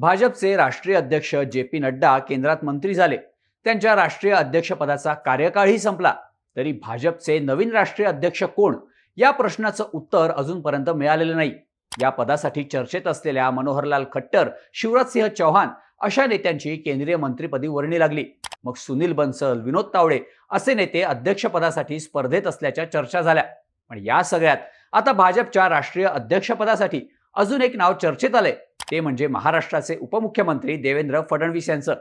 भाजपचे राष्ट्रीय अध्यक्ष जे पी नड्डा केंद्रात मंत्री झाले. त्यांच्या राष्ट्रीय अध्यक्षपदाचा कार्यकाळही संपला. तरी भाजपचे नवीन राष्ट्रीय अध्यक्ष कोण? या प्रश्नाचं उत्तर अजूनपर्यंत मिळालेलं नाही. या पदासाठी चर्चेत असलेल्या मनोहरलाल खट्टर शिवराजसिंह चौहान अशा नेत्यांची केंद्रीय मंत्रीपदी वर्णी लागली. मग सुनील बन्सल विनोद तावडे असे नेते अध्यक्षपदासाठी स्पर्धेत असल्याच्या चर्चा झाल्या. पण या सगळ्यात आता भाजपच्या राष्ट्रीय अध्यक्षपदासाठी अजून एक नाव चर्चेत आलंय. ते म्हणजे महाराष्ट्राचे उपमुख्यमंत्री देवेंद्र फडणवीस यांचं.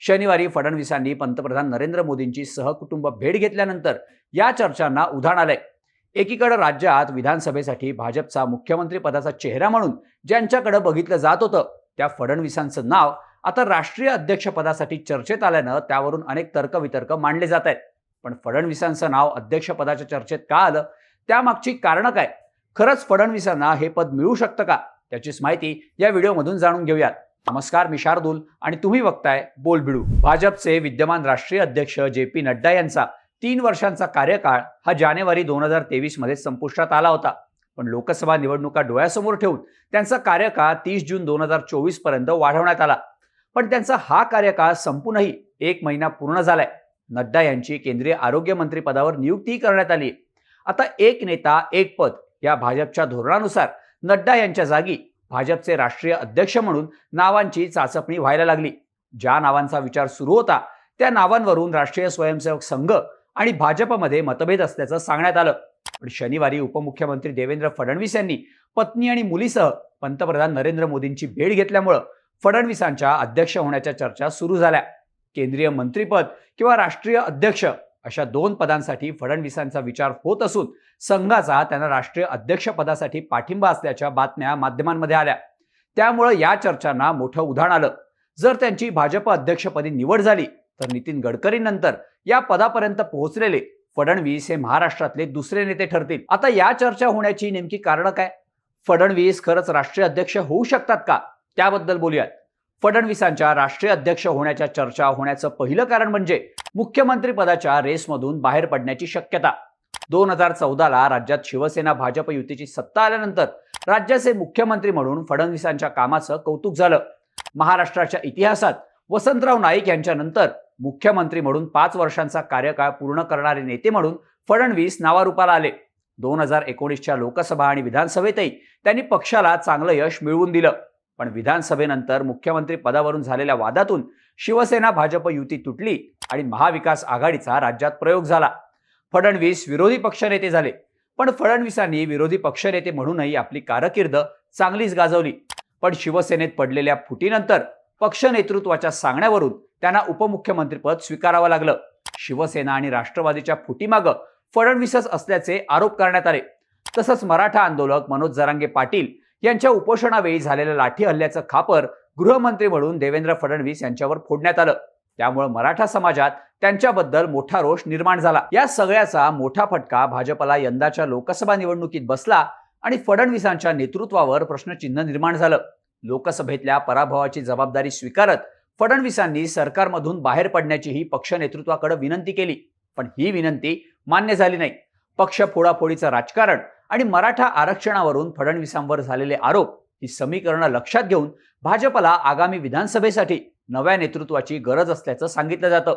शनिवारी फडणवीसांनी पंतप्रधान नरेंद्र मोदींची सहकुटुंब भेट घेतल्यानंतर या चर्चांना उधाण आलंय. एकीकडे राज्यात विधानसभेसाठी भाजपचा मुख्यमंत्री पदाचा चेहरा म्हणून ज्यांच्याकडे बघितलं जात होतं त्या फडणवीसांचं नाव आता राष्ट्रीय अध्यक्षपदासाठी चर्चेत आल्यानं त्यावरून अनेक तर्कवितर्क मांडले जात आहेत. पण फडणवीसांचं नाव अध्यक्षपदाच्या चर्चेत का आलं? त्यामागची कारणं काय? खरंच फडणवीसांना हे पद मिळू शकतं का? त्याचीच माहिती या व्हिडिओमधून जाणून घेऊयात. नमस्कार मी शार्दूल आणि तुम्ही बघताय बोलबिडू. भाजपचे विद्यमान राष्ट्रीय अध्यक्ष जे पी नड्डा यांचा तीन वर्षांचा कार्यकाळ हा जानेवारी दोन हजार तेवीसमध्ये संपुष्टात आला होता. पण लोकसभा निवडणुका डोळ्यासमोर ठेवून त्यांचा कार्यकाळ तीस जून दोन हजार चोवीसपर्यंत वाढवण्यात आला. पण त्यांचा हा कार्यकाळ संपूनही एक महिना पूर्ण झालाय. नड्डा यांची केंद्रीय आरोग्य पदावर नियुक्ती करण्यात आली आता एक नेता एक पद या भाजपच्या धोरणानुसार नड्डा यांच्या जागी भाजपचे राष्ट्रीय अध्यक्ष म्हणून नावांची चाचपणी व्हायला लागली. ज्या नावांचा विचार सुरू होता त्या नावांवरून राष्ट्रीय स्वयंसेवक संघ आणि भाजपमध्ये मतभेद असल्याचं सांगण्यात आलं. पण शनिवारी उपमुख्यमंत्री देवेंद्र फडणवीस यांनी पत्नी आणि मुलीसह पंतप्रधान नरेंद्र मोदींची भेट घेतल्यामुळं फडणवीसांच्या अध्यक्ष होण्याच्या चर्चा सुरू झाल्या. केंद्रीय मंत्रीपद किंवा राष्ट्रीय अध्यक्ष अशा दोन पदांसाठी फडणवीसांचा विचार होत असून संघाचा त्यांना राष्ट्रीय अध्यक्षपदासाठी पाठिंबा असल्याच्या बातम्या माध्यमांमध्ये आल्या. त्यामुळं या चर्चांना मोठं उधाण आलं. जर त्यांची भाजप अध्यक्षपदी निवड झाली तर नितीन गडकरींनंतर या पदापर्यंत पोहोचलेले फडणवीस हे महाराष्ट्रातले दुसरे नेते ठरतील. आता या चर्चा होण्याची नेमकी कारणं काय? फडणवीस खरंच राष्ट्रीय अध्यक्ष होऊ शकतात का? त्याबद्दल बोलूयात. फडणवीसांच्या राष्ट्रीय अध्यक्ष होण्याच्या चर्चा होण्याचं पहिलं कारण म्हणजे मुख्यमंत्री पदाच्या रेसमधून बाहेर पडण्याची शक्यता. दोन हजार चौदाला राज्यात शिवसेना भाजप युतीची सत्ता आल्यानंतर राज्याचे मुख्यमंत्री म्हणून फडणवीसांच्या कामाचं कौतुक झालं. महाराष्ट्राच्या इतिहासात वसंतराव नाईक यांच्यानंतर मुख्यमंत्री म्हणून पाच वर्षांचा कार्यकाळ पूर्ण करणारे नेते म्हणून फडणवीस नावारूपाला आले. दोन हजार एकोणीसच्या लोकसभा आणि विधानसभेतही त्यांनी पक्षाला चांगलं यश मिळवून दिलं. पण विधानसभेनंतर मुख्यमंत्री पदावरून झालेल्या वादातून शिवसेना भाजप युती तुटली आणि महाविकास आघाडीचा राज्यात प्रयोग झाला. फडणवीस विरोधी पक्षनेते झाले पण फडणवीसांनी विरोधी पक्षनेते म्हणूनही आपली कारकीर्द चांगलीच गाजवली. पण शिवसेनेत पडलेल्या फुटीनंतर पक्ष नेतृत्वाच्या सांगण्यावरून त्यांना उपमुख्यमंत्रीपद स्वीकारावं लागलं. शिवसेना आणि राष्ट्रवादीच्या फुटीमागं फडणवीसच असल्याचे आरोप करण्यात आले. तसंच मराठा आंदोलक मनोज जरांगे पाटील यांच्या उपोषणावेळी झालेल्या लाठी हल्ल्याचं खापर गृहमंत्री म्हणून देवेंद्र फडणवीस यांच्यावर फोडण्यात आलं. त्यामुळे मराठा समाजात त्यांच्याबद्दल मोठा रोष निर्माण झाला. या सगळ्याचा मोठा फटका भाजपला यंदाच्या लोकसभा निवडणुकीत बसला आणि फडणवीसांच्या नेतृत्वावर प्रश्नचिन्ह निर्माण झालं. लोकसभेतल्या पराभवाची जबाबदारी स्वीकारत फडणवीसांनी सरकारमधून बाहेर पडण्याचीही पक्ष नेतृत्वाकडे विनंती केली. पण ही विनंती मान्य झाली नाही. पक्ष फोडाफोडीचं राजकारण आणि मराठा आरक्षणावरून फडणवीसांवर झालेले आरोप ही समीकरणं लक्षात घेऊन भाजपला आगामी विधानसभेसाठी नव्या नेतृत्वाची गरज असल्याचं सांगितलं जातं.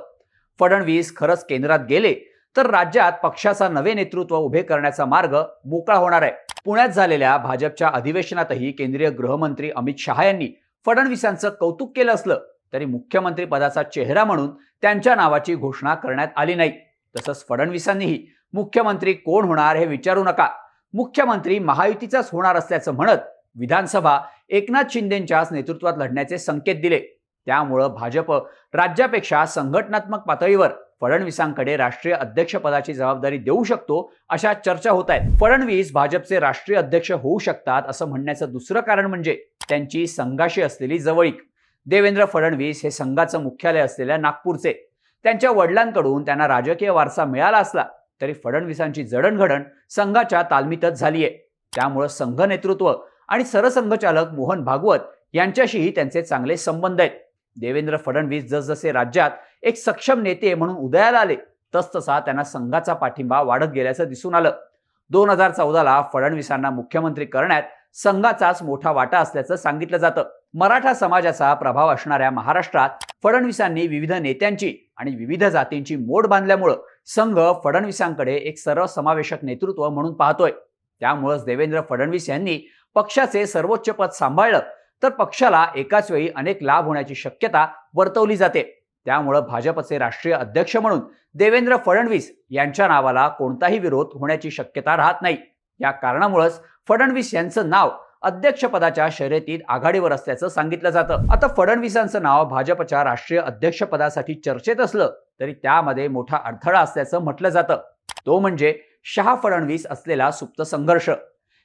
फडणवीस खरंच केंद्रात गेले तर राज्यात पक्षाचा नवे नेतृत्व उभे करण्याचा मार्ग मोकळा होणार आहे. पुण्यात झालेल्या भाजपच्या अधिवेशनातही केंद्रीय गृहमंत्री अमित शहा यांनी फडणवीसांचं कौतुक केलं असलं तरी मुख्यमंत्री पदाचा चेहरा म्हणून त्यांच्या नावाची घोषणा करण्यात आली नाही. तसंच फडणवीसांनीही मुख्यमंत्री कोण होणार हे विचारू नका. मुख्यमंत्री महायुतीचाच होणार असल्याचं म्हणत विधानसभा एकनाथ शिंदेंच्याच नेतृत्वात लढण्याचे संकेत दिले. त्यामुळं भाजप राज्यापेक्षा संघटनात्मक पातळीवर फडणवीसांकडे राष्ट्रीय अध्यक्षपदाची जबाबदारी देऊ शकतो अशा चर्चा होत आहेत. फडणवीस भाजपचे राष्ट्रीय अध्यक्ष होऊ शकतात असं म्हणण्याचं दुसरं कारण म्हणजे त्यांची संघाशी असलेली जवळीक. देवेंद्र फडणवीस हे संघाचं मुख्यालय असलेल्या नागपूरचे. त्यांच्या वडिलांकडून त्यांना राजकीय वारसा मिळाला असला तरी फडणवीसांची जडणघडण संघाच्या तालमीतच झाली आहे त्यामुळं संघ नेतृत्व आणि सरसंघचालक मोहन भागवत यांच्याशीही त्यांचे चांगले संबंध आहेत. देवेंद्र फडणवीस जसजसे राज्यात एक सक्षम नेते म्हणून उदयाला आले तसतसा त्यांना संघाचा पाठिंबा वाढत गेल्याचं दिसून आलं. दोन हजार चौदाला फडणवीसांना मुख्यमंत्री करण्यात संघाचाच मोठा वाटा असल्याचं सांगितलं जातं. मराठा समाजाचा प्रभाव असणाऱ्या महाराष्ट्रात फडणवीसांनी विविध नेत्यांची आणि विविध जातींची मोड बांधल्यामुळं संघ फडणवीसांकडे एक सर्वसमावेशक नेतृत्व म्हणून पाहतोय. त्यामुळंच देवेंद्र फडणवीस यांनी पक्षाचे सर्वोच्च पद सांभाळलं तर पक्षाला एकाच वेळी अनेक लाभ होण्याची शक्यता वर्तवली जाते. त्यामुळं भाजपचे राष्ट्रीय अध्यक्ष म्हणून देवेंद्र फडणवीस यांच्या नावाला कोणताही विरोध होण्याची शक्यता राहत नाही. या कारणामुळंच फडणवीस यांचं नाव अध्यक्षपदाच्या शर्यतीत आघाडीवर असल्याचं सांगितलं जातं. आता फडणवीसांचं नाव भाजपच्या राष्ट्रीय अध्यक्षपदासाठी चर्चेत असलं तरी त्यामध्ये मोठा अडथळा असल्याचं म्हटलं जातं. तो म्हणजे शहा फडणवीस असलेला सुप्त संघर्ष.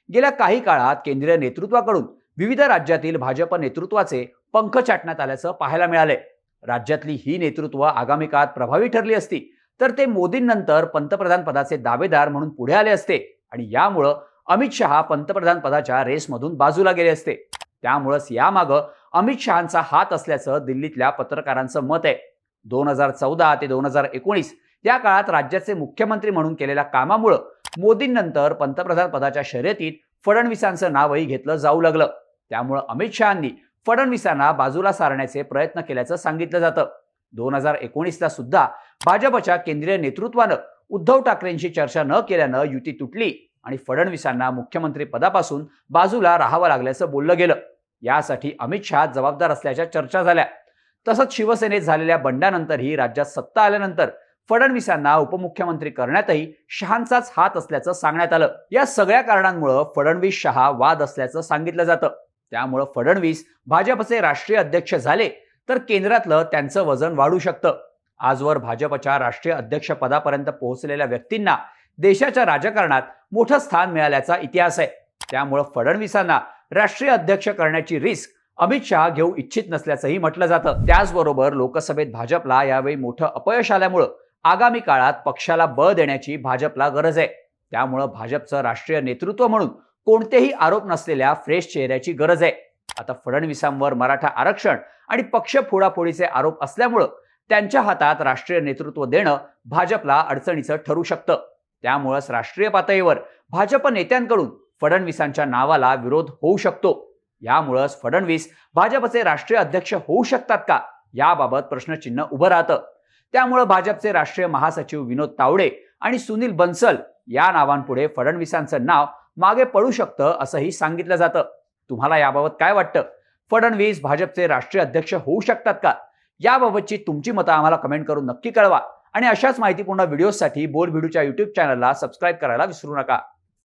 गेल्या काही काळात केंद्रीय नेतृत्वाकडून विविध राज्यातील भाजप नेतृत्वाचे पंख चाटण्यात आल्याचं पाहायला मिळाले राज्यातली ही नेतृत्व आगामी काळात प्रभावी ठरली असती तर ते मोदींनंतर पंतप्रधान पदाचे दावेदार म्हणून पुढे आले असते आणि यामुळं अमित शहा पंतप्रधान पदाच्या रेसमधून बाजूला गेले असते. त्यामुळंच यामागं अमित शहांचा हात असल्याचं दिल्लीतल्या पत्रकारांचं मत आहे. दोन हजार चौदा ते दोन हजार एकोणीस या काळात राज्याचे मुख्यमंत्री म्हणून केलेल्या कामामुळं मोदींनंतर पंतप्रधान पदाच्या शर्यतीत फडणवीसांचं नावही घेतलं जाऊ लागलं. त्यामुळं अमित शहांनी फडणवीसांना बाजूला सारण्याचे प्रयत्न केल्याचं सांगितलं जातं. दोन हजार एकोणीसला सुद्धा भाजपच्या केंद्रीय नेतृत्वानं उद्धव ठाकरेंशी चर्चा न केल्यानं युती तुटली. आणि फडणवीसांना मुख्यमंत्री पदापासून बाजूला राहावं लागल्याचं बोललं गेलं. यासाठी अमित शहा जबाबदार असल्याच्या चर्चा झाल्या. तसंच शिवसेनेत झालेल्या बंडानंतरही राज्यात सत्ता आल्यानंतर फडणवीसांना उपमुख्यमंत्री करण्यातही शहांचाच हात असल्याचं सांगण्यात आलं. या सगळ्या कारणांमुळं फडणवीस शहा वाद असल्याचं सांगितलं जातं. त्यामुळं फडणवीस भाजपचे राष्ट्रीय अध्यक्ष झाले तर केंद्रातलं त्यांचं वजन वाढू शकतं. आजवर भाजपच्या राष्ट्रीय अध्यक्षपदापर्यंत पोहोचलेल्या व्यक्तींना देशाच्या राजकारणात मोठं स्थान मिळाल्याचा इतिहास आहे. त्यामुळं फडणवीसांना राष्ट्रीय अध्यक्ष करण्याची रिस्क अमित शहा घेऊ इच्छित नसल्याचंही म्हटलं जातं. त्याचबरोबर लोकसभेत भाजपला यावेळी मोठं अपयश आल्यामुळं आगामी काळात पक्षाला बळ देण्याची भाजपला गरज आहे. त्यामुळं भाजपचं राष्ट्रीय नेतृत्व म्हणून कोणतेही आरोप नसलेल्या फ्रेश चेहऱ्याची गरज आहे. आता फडणवीसांवर मराठा आरक्षण आणि पक्ष फोडाफोडीचे आरोप असल्यामुळं त्यांच्या हातात राष्ट्रीय नेतृत्व देणं भाजपला अडचणीचं ठरू शकतं. त्यामुळंच राष्ट्रीय पातळीवर भाजप नेत्यांकडून फडणवीसांच्या नावाला विरोध होऊ शकतो. यामुळंच फडणवीस भाजपचे राष्ट्रीय अध्यक्ष होऊ शकतात का? याबाबत प्रश्नचिन्ह उभं राहतं. त्यामुळं भाजपचे राष्ट्रीय महासचिव विनोद तावडे आणि सुनील बन्सल या नावांपुढे फडणवीसांचं नाव मागे पडू शकतं असंही सांगितलं जातं. तुम्हाला याबाबत काय वाटतं? फडणवीस भाजपचे राष्ट्रीय अध्यक्ष होऊ शकतात का? याबाबतची तुमची मतं आम्हाला कमेंट करून नक्की कळवा. आणि अशाच माहितीपूर्ण व्हिडिओसाठी बोल व्हिडिओच्या युट्यूब चॅनलला सबस्क्राईब करायला विसरू नका.